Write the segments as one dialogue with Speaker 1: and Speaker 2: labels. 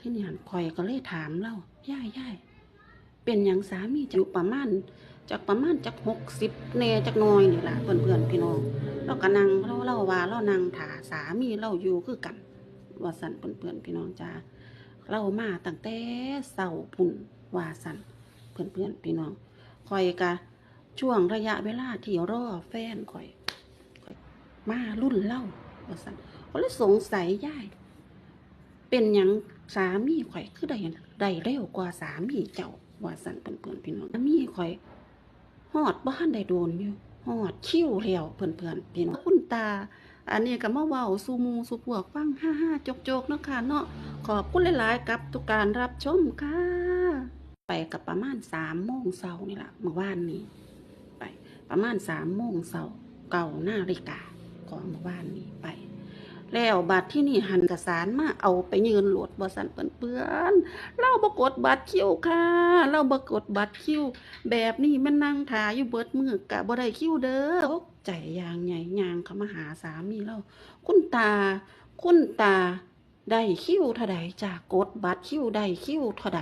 Speaker 1: ที่นี่หันคอยก็เลยถามเล่าย่ายย่ายเป็นหยังสามีจะอยู่ประมาณจากประมาณจากหกสิบเนจากน้อยนี่แหละเพื่อนเพื่อนพี่น้องเราก็นั่งเราเล่าว่าเรานังถาสามีเราอยู่คือกันว่าสันเพื่อนเพื่อนพี่น้องจ้าเรามาตั้งแต่เสาพุ่นว่าสันเพื่อนเพื่อนพี่น้องคอยกะช่วงระยะเวลาที่รอแฟนคอย มารุ่นเล่าว่าสันก็เลยสงสัยย่ายเป็นหยัง สามีข่อยคือได้ได้เร็วกว่าสามีเจ้าว่าสันเพื่อนๆพี่น้องสามีข่อยหอดบ้านได้โดนอยู่หอดคิ้วแล้วเพื่อนๆพี่น้องคุณตา อันนี้ก็มาเว้าสูมูสูพวกฟังฮ่าฮ่าจกจกๆเนาะค่ะเนาะขอบคุณหลายๆกับทุกการรับชมค่ะ ไปกับประมาณสามโมงเช้านี่แหละเมื่อวานนี้ ไปประมาณสามโมงเช้าเก่าหน้าฬิกาของเมื่อวานนี้ไป แล้วบัตรที่นี่หันกระสารมาเอาไปยืนโหลดบสันเปื้อนเปื้อนเราบกดบัตรคิวค่ะ เราบกดบัตรคิว แบบนี้มันนั่งถ่ายอยู่เบิดมือกะบ่ได้คิวเด้อตกใจยางใหญ่ยางเขามาหาสามีเรา คุณตา คุณตาได้คิวเท่าใดจากกดบัตรคิวได้คิวเท่าใด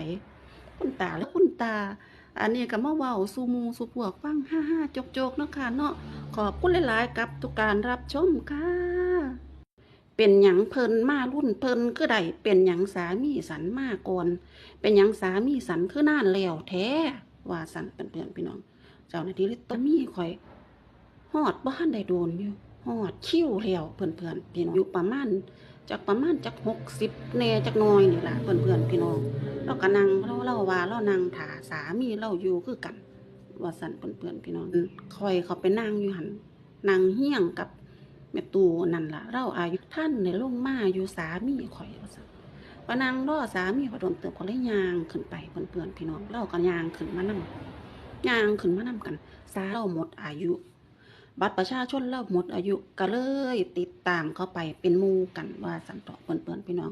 Speaker 1: คุณตาและคุณตา อันนี้ก็มาเว้าสูมูสูพวกฟังฮ่าฮ่าจกจกๆเนาะค่ะเนาะขอบคุณหลาย ๆ กับทุกการรับชมค่ะ เป็นหยังเพิ่นมารุ่นเพิ่นคือใดเป็นหยังสามีสันมาก่อนเป็นหยังสามีสันคือนานแล้วแท้ว่าสันเป็นเพื่อนพี่น้อง เจ้าหน้าที่เลยตมีข่อยหอดบ้านได้โดนอยู่หอดคิ้วแล้วเพื่อนเพื่อนพี่น้องอยู่ประมาณจากประมาณจากหกสิบเนจากน้อยนี่แหละเพื่อนเพื่อนพี่น้องเราก็นั่งเราเล่าว่าเรานั่งถาสามีเราอยู่คือกันว่าสันเพื่อนเพื่อนพี่น้องคอยเขาไปนั่งอยู่หันนั่งเฮี้ยงกับ ม่ตูนั่นล่ะ เราอายุท่านในลงมาอยู่สามีข่อยว่าสันปนางรอสามีพอโดนเติบก็เลยยางขึ้นไปเพื่อนเพื่อนๆพี่น้องเราก็ยางขึ้นมานั่งยางขึ้นมานำกันสาเราหมดอายุ บัตรประชาชนเราหมดอายุก็เลยติดตามเข้าไปเป็นมู่กันว่าสันต่อเปิ้นๆพี่น้อง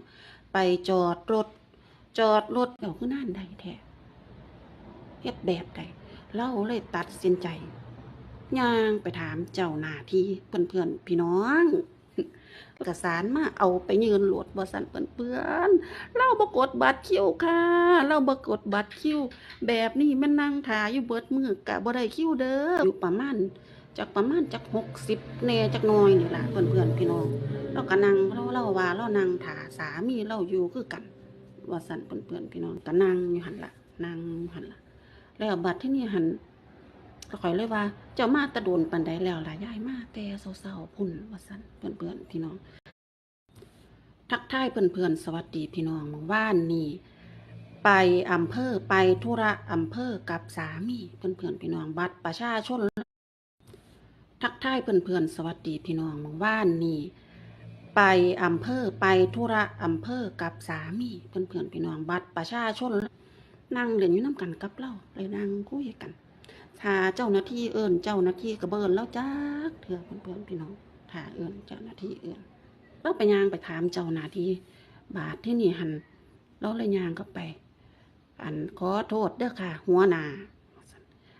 Speaker 1: ไปจอดรถ จอดรถเดี๋ยวคือนั่นใดแท้เฮ็ดแบบใดเราเลยตัดสินใจ ย่างไปถามเจ้าหน้าที่เพื่อนๆพี่น้องเอกสารมาเอาไปยืนโหลดบ่สันเปื้อนๆเราบกดบัตรคิวค่ะเราบกดบัตรคิว แบบนี้มันนั่งถ่ายอยู่เบิดมือกะบ่ได้คิวเด้ออยู่ประมาณจากประมาณจากหกสิบเนจากน้อยนี่แหละเพื่อนๆพี่น้องเราก็นั่งเราเล่าว่าเรานั่งถ่าสามีเราอยู่คือกันว่าสั่นเพื่อนพี่น้องก็นั่งอยู่หันละนั่งอยู่หันละแล้วบัดที่นี่หัน ก็คอยเลยว่า เจ้ามาตะโดนปันใดแล้วล่ะยายมาแต่เศร้าๆพุ่นว่าสั่นเพื่อนๆพี่น้อง ทักทายเพื่อนๆสวัสดีพี่น้องเมื่านนี้ไปอำเภอไปธุระอำเภอกับสามีเพื่อนๆพี่น้องบัตรประชาชน ทักทายเพื่อนๆสวัสดีพี่น้องเมื่านนี้ไปอำเภอไปธุระอำเภอกับสามีเพื่อนๆพี่น้องบัตรประชาชนนั่งเล่นอยู่น้ำกันกับเราเลยนั่งคุยกัน ถ้าเจ้าหน้าที่เอิญเจ้าหน้าที่กระเบินแล้วจักเถื่อเพื่อนๆพี่น้องถ้าเอิญเจ้าหน้าที่เอิญเราไปย่างไปถามเจ้าหน้าที่บาทที่นี่หันเราเลยย่างเข้าไป อันขอโทษเด้อค่ะ หัวหน้า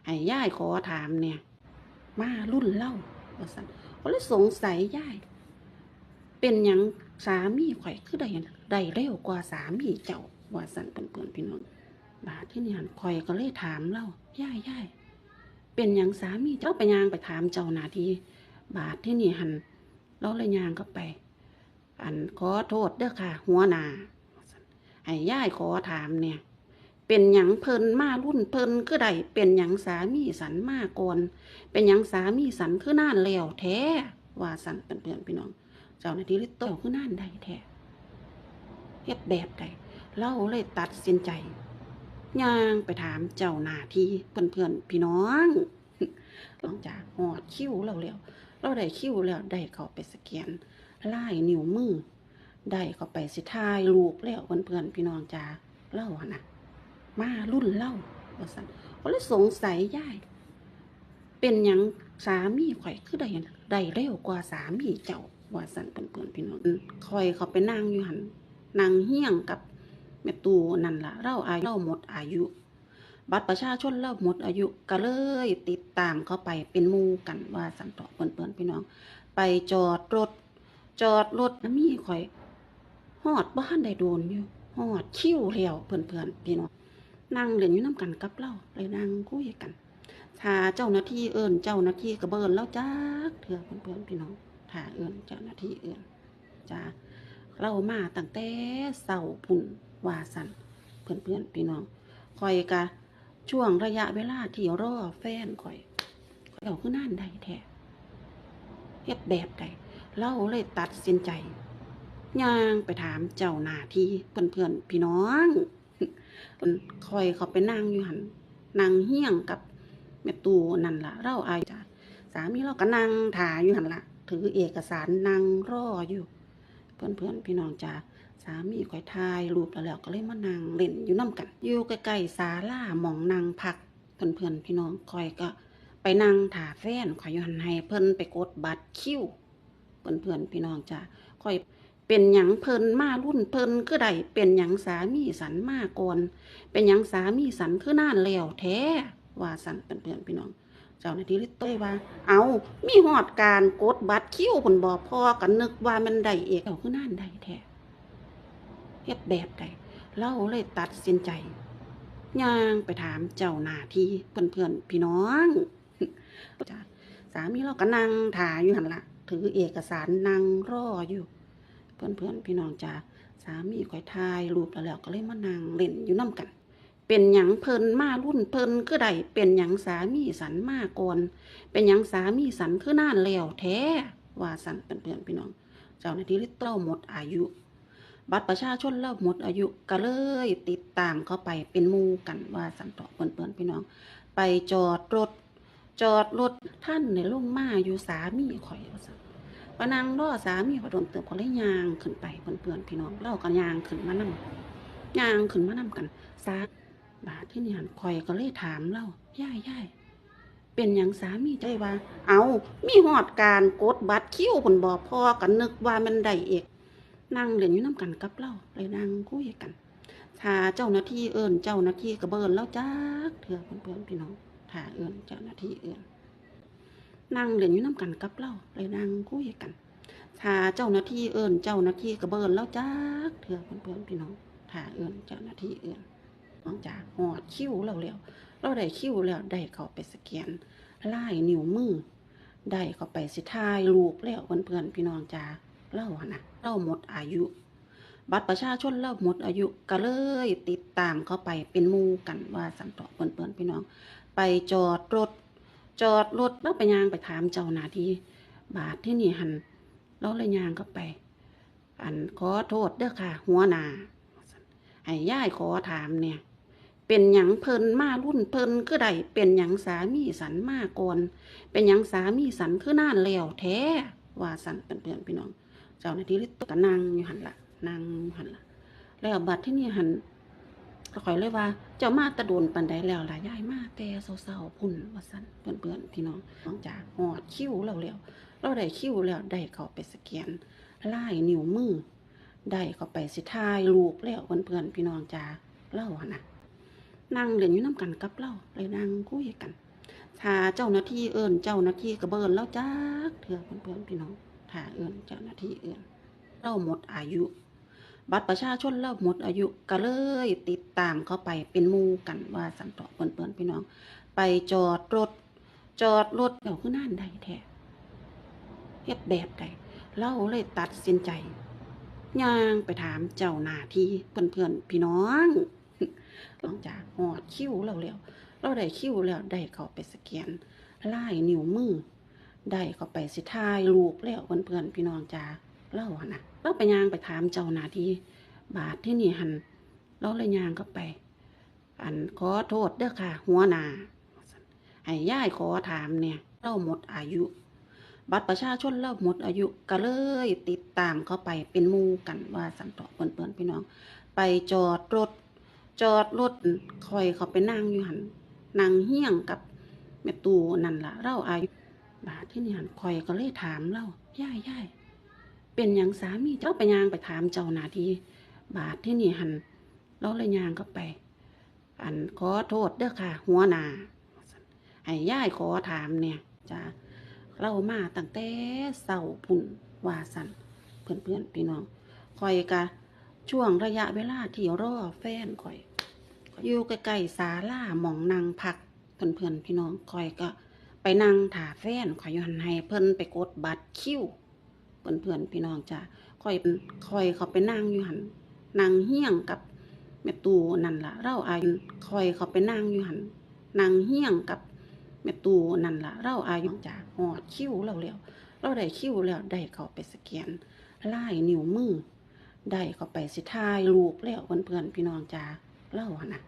Speaker 1: ให้ย่ายขอถามเนี่ย มารุ่นเล่าว่าสันก็เลยสงสัยย่าย เป็นยังสามีข่อยคือได้ได้เร็วกว่าสามีเจ้าว่าสันเพื่อนๆพี่น้องบาดที่นี่หันข่อยก็เลยถามเล่าย่ายย่าย เป็นหยังสามีเจ้าไปยางไปถามเจ้าหน้าที่บาดที่นี่หันเราเลยยางเข้าไป อันขอโทษเด้อค่ะ หัวหน้าให้ย่ายขอถามเนี่ย เป็นหยังเพิ่นมารุ่นเพิ่นคือใดเป็นหยังสามีสันมาก่อนเป็นหยังสามีสันคือนานแล้วแท้ว่าสันเป็นเพื่อนพี่น้อง เจ้าหน้าที่เลยโตคือนานใดแท้เฮ็ดแบบใดเราเลยตัดสินใจ ย่างไปถามเจ้าหน้าที่เพื่อนเพื่อนๆพี่น้องหลังจากหอดคิ้วเราแล้วเราได้คิ้วแล้วได้เข้าไปสแกนลายนิ้วมือได้เข้าไปสิทายรูปแล้วเพื่อนๆพี่น้องจ้าเล่าอะนะมารุ่นเล่าว่าสันก็เลยสงสัยย่ายเป็นยังสามีข่อยคือได้ได้เร็วกว่าสามีเจ้าว่าสันเพื่อนๆพี่น้องคอยเขาไปนั่งอยู่หันนั่งเฮี้ยงกับ แม่ตูนั่นล่ะเราอายุเราหมดอายุ บัตรประชาชนเราหมดอายุก็เลยติดตามเข้าไปเป็นมู่กันว่าสันต่อเพื่อนๆพี่น้อง ไปจอดรถ จอดรถนะมีข่อยหอดบ้านได้โดนอยู่หอดคิวแล้วเพื่อนๆพี่น้องนั่งเล่นอยู่น้ำกันกับเราเลยนั่งคุยกันถ้าเจ้าหน้าที่เอิ้นเจ้าหน้าที่ก็เบิ่นแล้วจักเถื่อเพื่อนๆพี่น้องถ้าเอิ้นเจ้าหน้าที่เอิ้นจ้าเรามาตั้งแต่เสาพุ่น ว่าสันเพื่อนๆพี่น้องคอยกะช่วงระยะเวลาที่รอแฟนคอยข้อยเอาคือนานใดแท้เฮ็ดแบบใดเราเลยตัดสินใจย่างไปถามเจ้าหน้าที่เพื่อนๆพี่องเพิ่น้องคอยเขาไปนั่งอยู่หันนั่งเฮี้ยงกับแม่ตูนั่นละเราอายจ้ะสามีเราก็นั่งถ่ายอยู่หันละถือเอกสารนั่งรออยู่ เพื่อนๆพี่น้องจ้า สามีคอยถ่ายรูปแล้วแล้วก็เลยมานั่งเล่นอยู่น้ำกันอยู่ใกล้ๆศาลาหมองนั่งพักเพื่อนๆพี่น้องคอยก็ไปนั่งถาแฟนคอยอยู่หันให้เพิ่นไปกดบัตรคิวเพื่อนๆพี่น้องจ้าคอยเป็นหยังเพิ่นมารุ่นเพิ่นคือใดเป็นหยังสามีสันมาก่อนเป็นหยังสามีสันคือนานแล้วแท้ว่าสันเป็นเพื่อนพี่น้อง เจ้าหน้าที่เลยต้ยว่า เอามีหอดการกดบัตรคิวผนบอกพอกันนึกว่ามันได้เอกเอาคือนานได้แท้ เฮ็ดแบบใดเราเลยตัดสินใจย่างไปถามเจ้าหน้าที่เพื่อนเพื่อนๆพี่น้องจ้ะสามีเราก็นั่งถ่ายอยู่หันละถือเอกสารนั่งรออยู่ เพื่อนเพื่อนๆพี่น้องจ้าสามีคอยถ่ายรูปแล้วแล้วก็เลยมานั่งเล่นอยู่น้ำกัน เป็นหยังเพิ่นมารุ่นเพิ่นคือใดเป็นหยังสามีสันมาก่อนเป็นหยังสามีสันคือนานแล้วแท้ว่าสันเป็นเพื่อนๆพี่น้อง เจ้าหน้าที่ลิตเต้าหมดอายุ บัตรประชาชนเล่าหมดอายุก็เลยติดตามเข้าไปเป็นมู่กันว่าสันต่อเพื่อนๆพี่น้อง ไปจอดรถ จอดรถท่านในลงมาอยู่สามีข่อยว่าสันปนางรอสามีพอโดนเติบก็เลยยางขึ้นไปเพื่อนๆพี่น้องเล่ากันยางขึ้นมานั่งยางขึ้นมานั่งกันสาบาทที่นี่หันคอยก็เลยถามเล่าย่ายย่ายเป็นอย่างสามีใจว่า เอามีหอดการกดบัตรคิ้วผนบอกพ่อกันนึกว่ามันได้เอก นั่งเล่นอยู่น้ำกันกับเล่าเลยนั่งคุยกัน ถ้าเจ้าหน้าที่เอิญเจ้าหน้าที่ก็เบินแล้วจักเถื่อเพื่อนๆพี่น้องถ้าเอิญเจ้าหน้าที่เอิญนั่งเล่นอยู่น้ำกันกับเราเลยนั่งคุยกัน ถ้าเจ้าหน้าที่เอิญเจ้าหน้าที่ก็เบินแล้วจักเถื่อเพื่อนๆพี่น้องถ้าเอิญเจ้าหน้าที่เอิญนอกจากหอดคิ้วเราแล้วเราได้คิ้วแล้วได้เข้าไปสแกนลายนิ้วมือได้เข้าไปสิทายรูปแล้วเพื่อนๆพี่น้องจ้า เล่าอนะเล่าหมดอายุ บัตรประชาชนเล่าหมดอายุก็เลยติดตามเข้าไปเป็นมู่กันว่าสันต่อเพื่อนๆพี่น้อง ไปจอดรถ จอดรถแล้วไปยางไปถามเจ้าหน้าที่บาทที่นี่หันเราเลยยางก็ไป อันขอโทษเด้อค่ะ หัวหน้าให้ย่ายขอถามเนี่ย เป็นหยังเพิ่นมารุ่นเพิ่นคือใดเป็นหยังสามีสันมาก่อนเป็นหยังสามีสันคือน่านแล้วแท้ว่าสันเป็นเพื่อนพี่น้อง เจ้าหน้าที่เลยก็นั่งอยู่หันละนั่งอยู่หันละแล้วบัตรที่นี่หันก็คอยเลยว่า เจ้ามาตะโดนปันใดแล้วล่ะยายมาแต่เศร้าๆพุ่นว่าซั่นเพื่อนๆพี่น้องน้องจากหอดคิ้วเราแล้วเราได้คิ้วแล้วได้เขาไปสแกนไลายนิ้วมือได้เขาไปสิทายรูปแล้วเพื่อนๆพี่น้องจ้าเล่าอะนะนั่งเล่นอยู่น้ำกันกับเราเลยนั่งคุยกันถ้าเจ้าหน้าที่เอิญเจ้าหน้าที่ก็เบินแล้วจักเถื่อเพื่อนๆพี่น้อง ถ้าเอิญเจ้าหน้าที่เอิญเราหมดอายุ บัตรประชาชนเราหมดอายุก็เลยติดตามเข้าไปเป็นมู่กันว่าสันต่อเพื่อนๆพี่น้อง ไปจอดรถ จอดรถเอาคือนานได้แท้เฮ็ดแบบใดเราเลยตัดสินใจย่างไปถามเจ้าหน้าที่เพื่อนๆพี่น้องหลังจากหอดคิ้วเราแล้วเราได้คิ้วแล้วได้เข้าไปสแกนลายนิ้วมือ ได้เข้าไปสิทายรูปแล้วเพื่อนๆพี่น้องจ้าเล่านะเราไปยางไปถามเจ้าหน้าที่บาทที่นี่หันเราเลยยางก็ไป อันขอโทษเด้อค่ะ หัวหน้าให้ย่ายขอถามเนี่ยเราหมดอายุ บัตรประชาชนเราหมดอายุก็เลยติดตามเข้าไปเป็นมู่กันว่าสันต่อเพื่อนๆพี่น้อง ไปจอดรถ จอดรถคอยเขาไปนั่งอยู่หันนั่งเฮี้ยงกับแม่ตูนั่นละเราอายุ บาทที่นี่หันคอยก็เลยถามเราย่ายย่ายเป็นอย่างสามีเจ้าไปยางไปถามเจ้าหน้าที่บาทที่นี่หันเราเลยยางก็ไป อันขอโทษเด้อค่ะ หัวหนาให้ย่ายขอถามเนี่ยจ้าเรามาตั้งแต่เสาพุ่นวาสันเพื่อนเพื่อนพี่น้องคอยกะช่วงระยะเวลาที่รอแฟนข่อยอยู่ใกล้ๆศาลาหมองนางพักเพื่อนๆพี่น้องข่อยก็ ไปนั่งถ่าแฟนข่อยอยู่หันให้เพิ่นไปกดบัตรคิวเพื่อนๆพี่น้องจ้ะข่อยข่อยเขาไปนั่งอยู่หันนั่งเฮี้ยงกับแม่ตูนั่นล่ะ เราอายุข่อยเขาไปนั่งอยู่หันนั่งเฮี้ยงกับแม่ตูนั่นล่ะ เราอายุจ้ะหอดคิวเราแล้วเราได้คิวแล้วได้เขาไปสแกนลายนิ้วมือได้เขาไปสิถ่ายรูปแล้วเพื่อนๆพี่น้องจ้าเล่าหั่นนะ